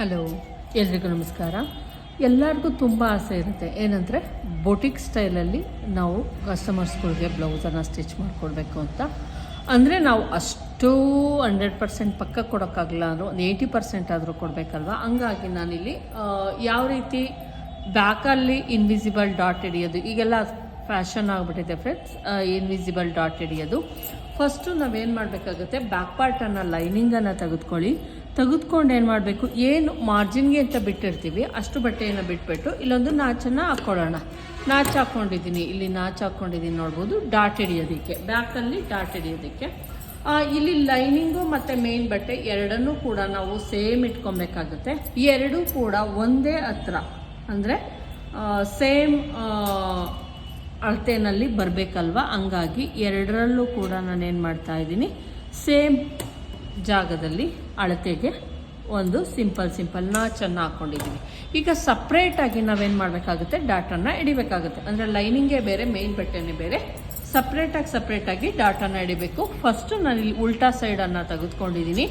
Hello, ಎಲ್ರಿಗೂ ನಮಸ್ಕಾರ. ಎಲ್ಲರಿಗೂ ತುಂಬ ಆಸೆ ಇರುತ್ತೆ. ಏನಂದರೆ ಬೊಟಿಕ್ ಸ್ಟೈಲಲ್ಲಿ ನಾವು ಕಸ್ಟಮರ್ಸ್ಗಳಿಗೆ ಬ್ಲೌಸನ್ನು ಸ್ಟಿಚ್ ಮಾಡಿಕೊಡ್ಬೇಕು ಅಂತ. ಅಂದರೆ ನಾವು ಅಷ್ಟು ಹಂಡ್ರೆಡ್ ಪರ್ಸೆಂಟ್ ಪಕ್ಕ ಕೊಡೋಕ್ಕಾಗಲ್ಲ ಅಂದರೂ, ಒಂದು ಏಯ್ಟಿ ಪರ್ಸೆಂಟ್ ಆದರೂ ಕೊಡಬೇಕಲ್ವ? ಹಂಗಾಗಿ ನಾನಿಲ್ಲಿ ಯಾವ ರೀತಿ ಬ್ಯಾಕಲ್ಲಿ ಇನ್ವಿಸಿಬಲ್ ಡಾಟ್ ಹಿಡಿಯೋದು, ಈಗೆಲ್ಲ ಫ್ಯಾಷನ್ ಆಗಿಬಿಟ್ಟಿದೆ ಫ್ರೆಂಡ್ಸ್ ಇನ್ವಿಸಿಬಲ್ ಡಾಟ್ ಹಿಡಿಯೋದು. ಫಸ್ಟು ನಾವೇನು ಮಾಡಬೇಕಾಗುತ್ತೆ ಬ್ಯಾಕ್ ಪಾರ್ಟನ್ನು ಲೈನಿಂಗನ್ನು ತೆಗೆದುಕೊಳ್ಳಿ. ತೆಗೆದುಕೊಂಡು ಏನು ಮಾಡಬೇಕು? ಏನು ಮಾರ್ಜಿನ್ಗೆ ಅಂತ ಬಿಟ್ಟಿರ್ತೀವಿ, ಅಷ್ಟು ಬಟ್ಟೆಯನ್ನು ಬಿಟ್ಬಿಟ್ಟು ಇಲ್ಲೊಂದು ನಾಚನ್ನು ಹಾಕ್ಕೊಳ್ಳೋಣ ನಾಚ್ ಹಾಕ್ಕೊಂಡಿದ್ದೀನಿ ಇಲ್ಲಿ ನಾಚ್ ಹಾಕ್ಕೊಂಡಿದ್ದೀನಿ ನೋಡ್ಬೋದು, ಡಾಟ್ ಹಿಡಿಯೋದಕ್ಕೆ. ಬ್ಯಾಕಲ್ಲಿ ಡಾಟ್ ಹಿಡಿಯೋದಕ್ಕೆ. ಇಲ್ಲಿ ಲೈನಿಂಗು ಮತ್ತು ಮೇನ್ ಬಟ್ಟೆ ಎರಡನ್ನೂ ಕೂಡ ನಾವು ಸೇಮ್ ಇಟ್ಕೊಬೇಕಾಗುತ್ತೆ. ಎರಡೂ ಕೂಡ ಒಂದೇ ಹತ್ರ. ಅಂದರೆ ಸೇಮ್ ಅಳತೆಯಲ್ಲಿ ಬರಬೇಕಲ್ವ? ಹಂಗಾಗಿ ಎರಡರಲ್ಲೂ ಕೂಡ ನಾನೇನು ಮಾಡ್ತಾ ಇದ್ದೀನಿ ಸೇಮ್ ಜಾಗದಲ್ಲಿ ಅಳತೆಗೆ ಒಂದು ಸಿಂಪಲ್ ಸಿಂಪಲ್ ನಾಚನ್ನು ಹಾಕ್ಕೊಂಡಿದ್ದೀವಿ ಈಗ ಸಪ್ರೇಟಾಗಿ ನಾವೇನು ಮಾಡಬೇಕಾಗುತ್ತೆ? ಡಾಟನ್ನು ಹಿಡಿಬೇಕಾಗುತ್ತೆ. ಅಂದರೆ ಲೈನಿಂಗೇ ಬೇರೆ ಮೇನ್ ಬಟ್ಟೆನೇ ಬೇರೆ. ಸಪ್ರೇಟಾಗಿ ಸಪ್ರೇಟಾಗಿ ಡಾಟನ್ನು ಹಿಡಿಬೇಕು. ಫಸ್ಟು ನಾನು ಇಲ್ಲಿ ಉಲ್ಟಾ ಸೈಡನ್ನು ತೆಗೆದುಕೊಂಡಿದ್ದೀನಿ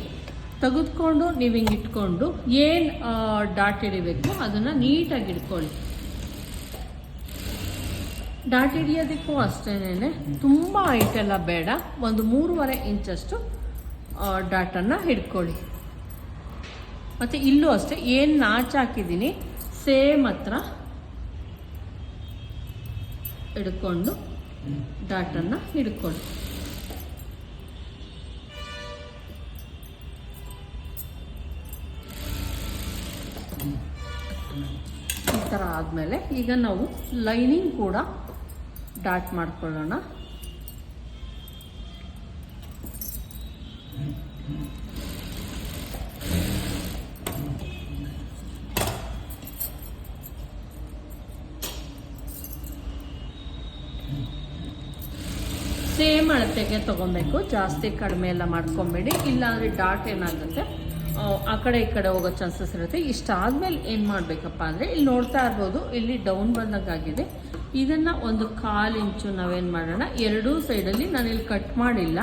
ತೆಗೆದುಕೊಂಡು ನೀವು ಹಿಂಗೆ ಇಟ್ಕೊಂಡು ಏನು ಡಾಟ್ ಹಿಡಿಬೇಕು ಅದನ್ನು ನೀಟಾಗಿ ಇಟ್ಕೊಳ್ಳಿ ಡಾಟ್ ಹಿಡಿಯೋದಕ್ಕೂ ಅಷ್ಟೇನೆ ತುಂಬ ಹೈಟೆಲ್ಲ ಬೇಡ. ಒಂದು ಮೂರುವರೆ ಇಂಚಷ್ಟು ಡಾಟನ್ನು ಹಿಡ್ಕೊಳ್ಳಿ. ಮತ್ತು ಇಲ್ಲೂ ಅಷ್ಟೇ, ಏನು ನಾಚ್ ಹಾಕಿದ್ದೀನಿ, ಸೇಮ್ ಹತ್ರ ಹಿಡ್ಕೊಂಡು ಡಾಟನ್ನು ಹಿಡ್ಕೊಳ್ಳಿ. ಈ ಥರ ಆದಮೇಲೆ ಈಗ ನಾವು ಲೈನಿಂಗ್ ಕೂಡ ಡಾಟ್ ಮಾಡ್ಕೊಳ್ಳೋಣ. ಸೇಮ್ ಅಳತೆಗೆ ತೊಗೊಬೇಕು. ಜಾಸ್ತಿ ಕಡಿಮೆ ಎಲ್ಲ ಮಾಡ್ಕೊಬೇಡಿ. ಇಲ್ಲಾಂದರೆ ಡಾಟ್ ಏನಾಗುತ್ತೆ ಆ, ಕಡೆ ಈ ಕಡೆ ಹೋಗೋ ಚಾನ್ಸಸ್ ಇರುತ್ತೆ. ಇಷ್ಟಾದಮೇಲೆ ಏನು ಮಾಡಬೇಕಪ್ಪ ಅಂದರೆ ಇಲ್ಲಿ ನೋಡ್ತಾ ಇರ್ಬೋದು ಇಲ್ಲಿ ಡೌನ್ ಬಂದಂಗಾಗಿದೆ. ಇದನ್ನು ಒಂದು ಕಾಲು ಇಂಚು ನಾವೇನು ಮಾಡೋಣ ಎರಡೂ ನಾನು ಇಲ್ಲಿ ಕಟ್ ಮಾಡಿಲ್ಲ.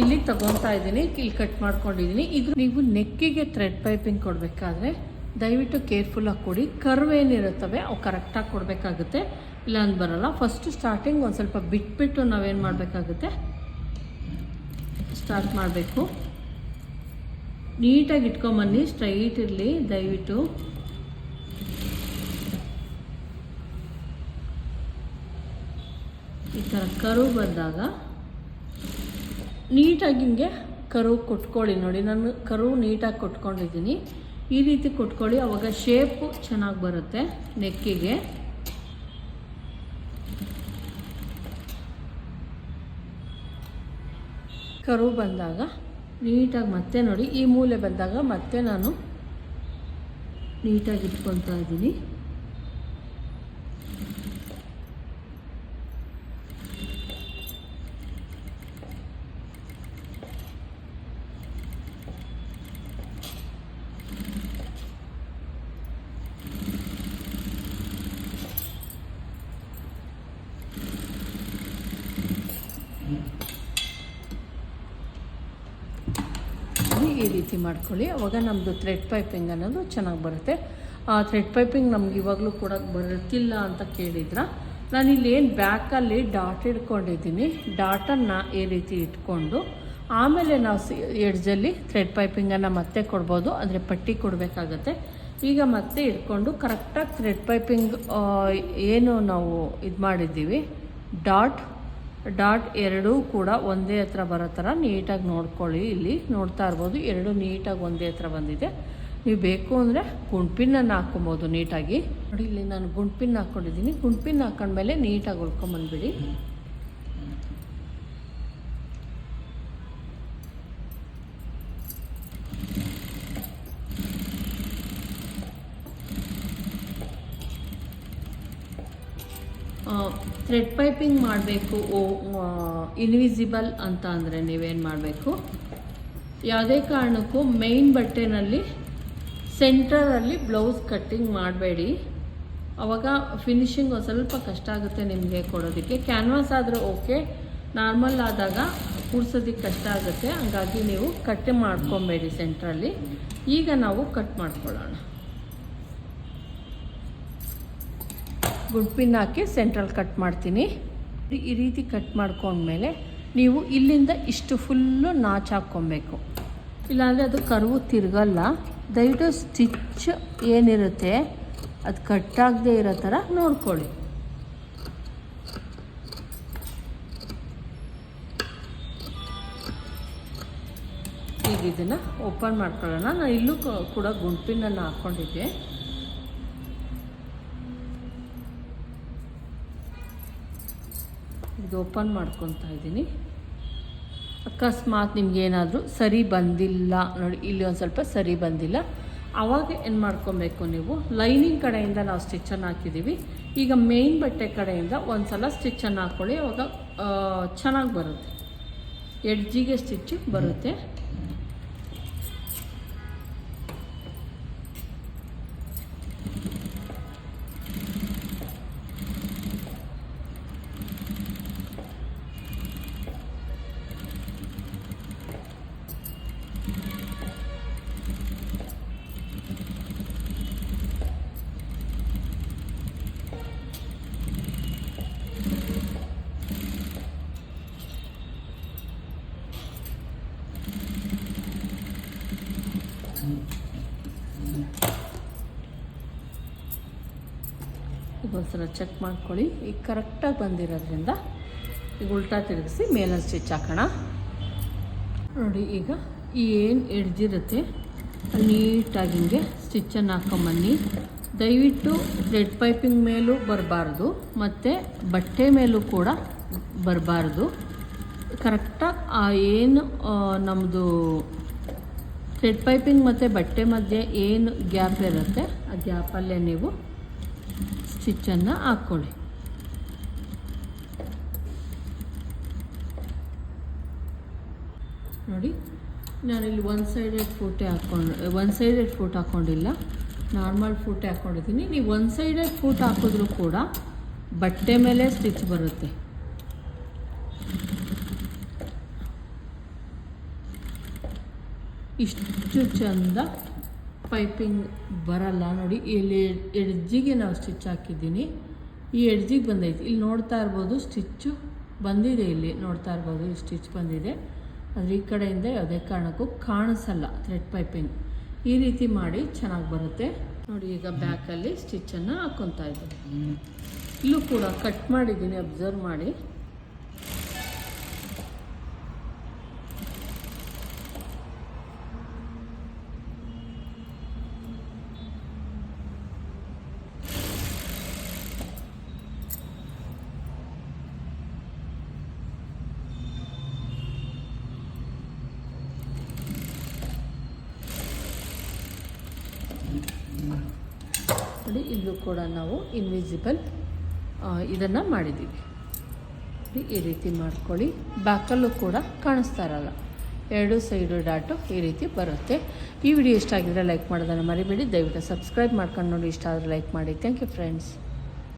ಇಲ್ಲಿ ತಗೊಂತಾ ಇದ್ದೀನಿ ಇಲ್ಲಿ ಕಟ್ ಮಾಡ್ಕೊಂಡಿದ್ದೀನಿ. ಇದು ನೀವು ನೆಕ್ಕಿಗೆ ಥ್ರೆಡ್ ಪೈಪಿಂಗ್ ಕೊಡಬೇಕಾದ್ರೆ ದಯವಿಟ್ಟು ಕೇರ್ಫುಲ್ಲಾಗಿ ಕೊಡಿ. ಕರ್ವ್ ಏನಿರುತ್ತವೆ ಅವು ಕರೆಕ್ಟಾಗಿ ಕೊಡಬೇಕಾಗುತ್ತೆ. ಇಲ್ಲ ಅಂತ ಬರಲ್ಲ. ಫಸ್ಟ್ ಸ್ಟಾರ್ಟಿಂಗ್ ಒಂದು ಸ್ವಲ್ಪ ಬಿಟ್ಬಿಟ್ಟು ನಾವೇನು ಮಾಡಬೇಕಾಗುತ್ತೆ? ಸ್ಟಾರ್ಟ್ ಮಾಡಬೇಕು. ನೀಟಾಗಿ ಇಟ್ಕೊಂಬನ್ನಿ ಸ್ಟ್ರೈಟ್ ಇರಲಿ, ದಯವಿಟ್ಟು. ಈ ಥರ ಕರು ಬಂದಾಗ ನೀಟಾಗಿ ಹಿಂಗೆ ಕರು ಕೊಟ್ಕೊಳ್ಳಿ ನೋಡಿ. ನಾನು ಕರು ನೀಟಾಗಿ ಕೊಟ್ಕೊಂಡಿದ್ದೀನಿ. ಈ ರೀತಿ ಕೊಟ್ಕೊಳ್ಳಿ, ಅವಾಗ ಶೇಪು ಚೆನ್ನಾಗಿ ಬರುತ್ತೆ ನೆಕ್ಕಿಗೆ. ಕರು ಬಂದಾಗ ನೀಟಾಗಿ ಮತ್ತೆ ನೋಡಿ ಈ ಮೂಲೆ ಬಂದಾಗ ಮತ್ತೆ ನಾನು ನೀಟಾಗಿ ಇಟ್ಕೊತಾ ಇದ್ದೀನಿ ಮಾಡಿ ಈ ರೀತಿ ಮಾಡ್ಕೊಳ್ಳಿ. ಅವಾಗ ನಮ್ಮದು ಥ್ರೆಡ್ ಪೈಪಿಂಗ್ ಅನ್ನೋದು ಚೆನ್ನಾಗಿ ಬರುತ್ತೆ. ಆ ಥ್ರೆಡ್ ಪೈಪಿಂಗ್ ನಮ್ಗೆ ಇವಾಗಲೂ ಕೂಡ ಬರುತ್ತಿಲ್ಲ ಅಂತ ಕೇಳಿದ್ರ? ನಾನು ಇಲ್ಲಿ ಏನು ಬ್ಯಾಕಲ್ಲಿ ಡಾಟ್ ಇಟ್ಕೊಂಡಿದ್ದೀನಿ. ಡಾಟನ್ನು ಈ ರೀತಿ ಇಟ್ಕೊಂಡು, ಆಮೇಲೆ ನಾವು ಸಿ ಎಡ್ಜಲ್ಲಿ ಥ್ರೆಡ್ ಪೈಪಿಂಗನ್ನು ಮತ್ತೆ ಕೊಡ್ಬೋದು. ಅಂದರೆ ಪಟ್ಟಿ ಕೊಡಬೇಕಾಗತ್ತೆ. ಈಗ ಮತ್ತೆ ಇಟ್ಕೊಂಡು ಕರೆಕ್ಟಾಗಿ ಥ್ರೆಡ್ ಪೈಪಿಂಗ್ ಏನು ನಾವು ಇದು ಮಾಡಿದ್ದೀವಿ? ಡಾಟ್ ಡಾಟ್ ಎರಡೂ ಕೂಡ ಒಂದೇ ಹತ್ರ ಬರೋ ಥರ ನೀಟಾಗಿ ನೋಡ್ಕೊಳ್ಳಿ. ಇಲ್ಲಿ ನೋಡ್ತಾ ಇರ್ಬೋದು, ಎರಡು ನೀಟಾಗಿ ಒಂದೇ ಹತ್ರ ಬಂದಿದೆ. ನೀವು ಬೇಕು ಅಂದರೆ ಗುಂಡ್ಪಿನ್ನ ಹಾಕ್ಕೊಬೋದು ನೀಟಾಗಿ. ನೋಡಿ, ಇಲ್ಲಿ ನಾನು ಗುಂಡ್ಪಿನ್ ಹಾಕ್ಕೊಂಡಿದ್ದೀನಿ. ಗುಂಡ್ಪಿನ್ ಹಾಕೊಂಡ್ಮೇಲೆ ನೀಟಾಗಿ ಉಳ್ಕೊಂಬಂದ್ಬಿಡಿ. ಥ್ರೆಡ್ ಪೈಪಿಂಗ್ ಮಾಡಬೇಕು, ಓ ಇನ್ವಿಸಿಬಲ್ ಅಂತ ಅಂದರೆ ನೀವೇನು ಮಾಡಬೇಕು? ಯಾವುದೇ ಕಾರಣಕ್ಕೂ ಮೇಯ್ನ್ ಬಟ್ಟೆನಲ್ಲಿ ಸೆಂಟ್ರಲ್ಲಿ ಬ್ಲೌಸ್ ಕಟ್ಟಿಂಗ್ ಮಾಡಬೇಡಿ. ಅವಾಗ ಫಿನಿಶಿಂಗ್ ಒಂದು ಸ್ವಲ್ಪ ಕಷ್ಟ ಆಗುತ್ತೆ ನಿಮಗೆ ಕೊಡೋದಕ್ಕೆ. ಕ್ಯಾನ್ವಾಸ್ ಆದರೆ ಓಕೆ ನಾರ್ಮಲ್ ಆದಾಗ ಕೂಡ್ಸೋದಕ್ಕೆ ಕಷ್ಟ ಆಗುತ್ತೆ. ಹಂಗಾಗಿ ನೀವು ಕಟ್ ಮಾಡ್ಕೊಬೇಡಿ ಸೆಂಟ್ರಲ್ಲಿ ಈಗ ನಾವು ಕಟ್ ಮಾಡ್ಕೊಳ್ಳೋಣ. ಗುಡ್ಪಿನ್ ಹಾಕಿ ಸೆಂಟ್ರಲ್ ಕಟ್ ಮಾಡ್ತೀನಿ. ಈ- ರೀತಿ ಕಟ್ ಮಾಡ್ಕೊಂಡ್ಮೇಲೆ ನೀವು ಇಲ್ಲಿಂದ ಇಷ್ಟು ಫುಲ್ಲು ನಾಚ್ ಹಾಕ್ಕೊಬೇಕು. ಇಲ್ಲಾಂದರೆ ಅದು ಕರುವು ತಿರುಗಲ್ಲ. ದಯವಿಟ್ಟು ಸ್ಟಿಚ್ ಏನಿರುತ್ತೆ, ಅದು ಕಟ್ಟಾಗದೆ ಇರೋ ಥರ ನೋಡ್ಕೊಳ್ಳಿ. ಈಗ ಇದನ್ನು ಓಪನ್ ಮಾಡ್ಕೊಳ್ಳೋಣ. ನಾನು ಇಲ್ಲೂ ಕೂಡ ಗುಂಪಿನನ್ನು ಹಾಕ್ಕೊಂಡಿದ್ದೆ. ಇದು ಓಪನ್ ಮಾಡ್ಕೊತಾ ಇದ್ದೀನಿ. ಅಕಸ್ಮಾತ್ ನಿಮ್ಗೇನಾದರೂ ಸರಿ ಬಂದಿಲ್ಲ. ನೋಡಿ, ಇಲ್ಲಿ ಒಂದು ಸ್ವಲ್ಪ ಸರಿ ಬಂದಿಲ್ಲ. ಆವಾಗ ಏನು ಮಾಡ್ಕೊಬೇಕು ನೀವು? ಲೈನಿಂಗ್ ಕಡೆಯಿಂದ ನಾವು ಸ್ಟಿಚ್ಚನ್ನು ಹಾಕಿದ್ದೀವಿ ಈಗ ಮೇಯ್ನ್ ಬಟ್ಟೆ ಕಡೆಯಿಂದ ಒಂದು ಸಲ ಸ್ಟಿಚ್ಚನ್ನು ಹಾಕ್ಕೊಳ್ಳಿ ಅವಾಗ ಚೆನ್ನಾಗಿ ಬರುತ್ತೆ. ಎಡ್ಜಿಗೆ ಸ್ಟಿಚ್ಚು ಬರುತ್ತೆ. ಈಗ ಒಂದ್ಸಲ ಚೆಕ್ ಮಾಡ್ಕೊಳ್ಳಿ ಈಗ ಕರೆಕ್ಟಾಗಿ ಬಂದಿರೋದ್ರಿಂದ ಈಗ ಉಲ್ಟಾ ತಿರುಗಿಸಿ ಮೇಲೊಂದು ಸ್ಟಿಚ್ ಹಾಕೋಣ. ನೋಡಿ ಈಗ ಏನು ಹಿಡ್ದಿರುತ್ತೆ ನೀಟಾಗಿ ಹಿಂಗೆ ಸ್ಟಿಚ್ಚನ್ನು ಹಾಕೊಂಬನ್ನಿ. ದಯವಿಟ್ಟು ಥ್ರೆಡ್ ಪೈಪಿಂಗ್ ಮೇಲೂ ಬರಬಾರ್ದು, ಮತ್ತು ಬಟ್ಟೆ ಮೇಲೂ ಕೂಡ ಬರಬಾರ್ದು. ಕರೆಕ್ಟಾಗಿ ಆ ಏನು ನಮ್ಮದು ಥ್ರೆಡ್ ಪೈಪಿಂಗ್ ಮತ್ತು ಬಟ್ಟೆ ಮಧ್ಯೆ ಏನು ಗ್ಯಾಪ್ ಇರುತ್ತೆ, ಆ ಗ್ಯಾಪಲ್ಲೇ ನೀವು ಸ್ಟಿಚ್ಚನ್ನು ಹಾಕ್ಕೊಳ್ಳಿ ನೋಡಿ, ನಾನಿಲ್ಲಿ ಒನ್ ಸೈಡೆಡ್ ಫೂಟೆ ಹಾಕ್ಕೊಂಡು ಒನ್ ಸೈಡೆಡ್ ಫೂಟ್ ಹಾಕ್ಕೊಂಡಿಲ್ಲ ನಾರ್ಮಲ್ ಫೂಟೆ ಹಾಕ್ಕೊಂಡಿದ್ದೀನಿ ನೀವು ಒನ್ ಸೈಡೆಡ್ ಫೂಟ್ ಹಾಕಿದ್ರೂ ಕೂಡ ಬಟ್ಟೆ ಮೇಲೆ ಸ್ಟಿಚ್ ಬರುತ್ತೆ. ಇಷ್ಟು ಚಂದ ಪೈಪಿಂಗ್ ಬರಲ್ಲ ನೋಡಿ. ಇಲ್ಲಿ ಎಡ್ಜಿಗೆ ನಾವು ಸ್ಟಿಚ್ ಹಾಕಿದ್ದೀನಿ. ಈ ಎಡ್ಜಿಗೆ ಬಂದೈತಿ. ಇಲ್ಲಿ ನೋಡ್ತಾ ಇರ್ಬೋದು ಸ್ಟಿಚ್ಚು ಬಂದಿದೆ ಇಲ್ಲಿ. ನೋಡ್ತಾ ಇರ್ಬೋದು ಈ ಸ್ಟಿಚ್ ಬಂದಿದೆ. ಆದರೆ ಈ ಕಡೆಯಿಂದ ಯಾವುದೇ ಕಾರಣಕ್ಕೂ ಕಾಣಿಸಲ್ಲ ಥ್ರೆಡ್ ಪೈಪಿಂಗ್. ಈ ರೀತಿ ಮಾಡಿ ಚೆನ್ನಾಗಿ ಬರುತ್ತೆ. ನೋಡಿ ಈಗ ಬ್ಯಾಕಲ್ಲಿ ಸ್ಟಿಚ್ಚನ್ನು ಹಾಕ್ಕೊತಾ ಇದ್ದೀನಿ. ಇಲ್ಲೂ ಕೂಡ ಕಟ್ ಮಾಡಿದ್ದೀನಿ, ಅಬ್ಸರ್ವ್ ಮಾಡಿ. ನೋಡಿ ಇಲ್ಲೂ ಕೂಡ ನಾವು ಇನ್ವಿಸಿಬಲ್ ಇದನ್ನು ಮಾಡಿದ್ದೀವಿ. ಈ ರೀತಿ ಮಾಡ್ಕೊಳ್ಳಿ. ಬ್ಯಾಕಲ್ಲೂ ಕೂಡ ಕಾಣಿಸ್ತಾ ಇರಲ್ಲ. ಎರಡು ಸೈಡು ಡಾಟು ಈ ರೀತಿ ಬರುತ್ತೆ. ಈ ವಿಡಿಯೋ ಇಷ್ಟ ಆಗಿದ್ರೆ ಲೈಕ್ ಮಾಡೋದನ್ನು ಮರಿಬೇಡಿ. ದಯವಿಟ್ಟು ಸಬ್ಸ್ಕ್ರೈಬ್ ಮಾಡ್ಕೊಂಡು ನೋಡಿ, ಇಷ್ಟ ಆದರೆ ಲೈಕ್ ಮಾಡಿ. Thank you friends